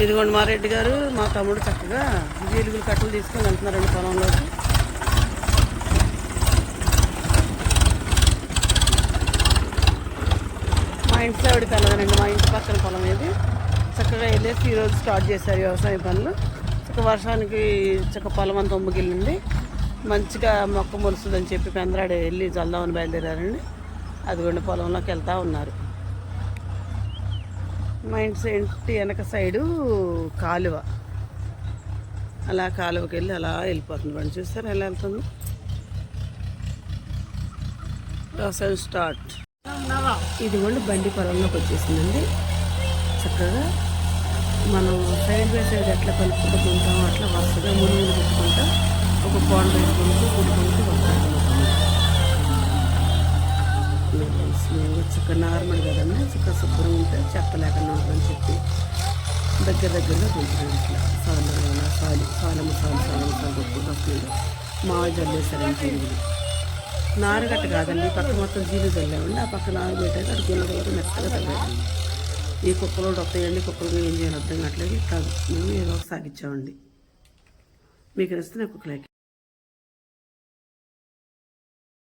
ఇదిగోండి మా రెడ్డి గారు మా తమ్ముడు చక్కగా జీలుగులు కట్టలు తీసుకొని వెళ్తున్నారండి పొలంలోకి. మా ఇంట్లో ఆవిడ కలదనండి మా ఇంటి పక్కన పొలం ఇది. చక్కగా వెళ్ళేసి ఈరోజు స్టార్ట్ చేశారు వ్యవసాయ పనులు. చక్క వర్షానికి చక్క పొలం అంతా ఉమ్మగిల్లింది. మంచిగా మొక్క మొలుస్తుందని చెప్పి పెందరాడే వెళ్ళి జల్దామని బయలుదేరారండి. అదిగోండి పొలంలోకి వెళ్తూ ఉన్నారు. మా ఇంటి ఇంటి వెనక సైడు కాలువ. అలా కాలువకి వెళ్ళి అలా వెళ్ళిపోతుంది బండి. చూస్తారు ఎలా వెళ్తుంది? వ్యవసాయం స్టార్ట్. ఇదిగోండి బండి పొలంలోకి వచ్చేసిందండి. చక్కగా మనం సైడ్ బై సైడ్ ఎట్లా కలుపుకుంటూ ఉంటామో అట్లా వరుసగా మునుగులు పెట్టుకుంటా ఒక కోడ వేసుకుంటూ కుడుకుంటూ వస్తాను చక్క నార్మల్ కదండి చక్క చెప్పలేక ఉంటే ఉంటుందని చెప్పి దగ్గర దగ్గరగా పెంచుతాను ఇట్లా సాధారణ సాలి సాలము సాలు సాలమ్మ సాలు కొట్టుకుంటూ వస్తుంది మామిడి జల్లేసారండి నారు గట్ట కాదండి పక్క మొత్తం జీలు చల్లామండి ఆ పక్క నారు పెట్టాక అది గిన్నె కూడా మెత్తగా తగ్గాయండి ఈ కుక్కలు వస్తాయండి కుక్కలు ఏం చేయాలి అర్థం కావట్లేదు. ఇట్లా మేము ఏదో ఒక సాగిచ్చామండి. మీకు నచ్చితే కుక్కలకి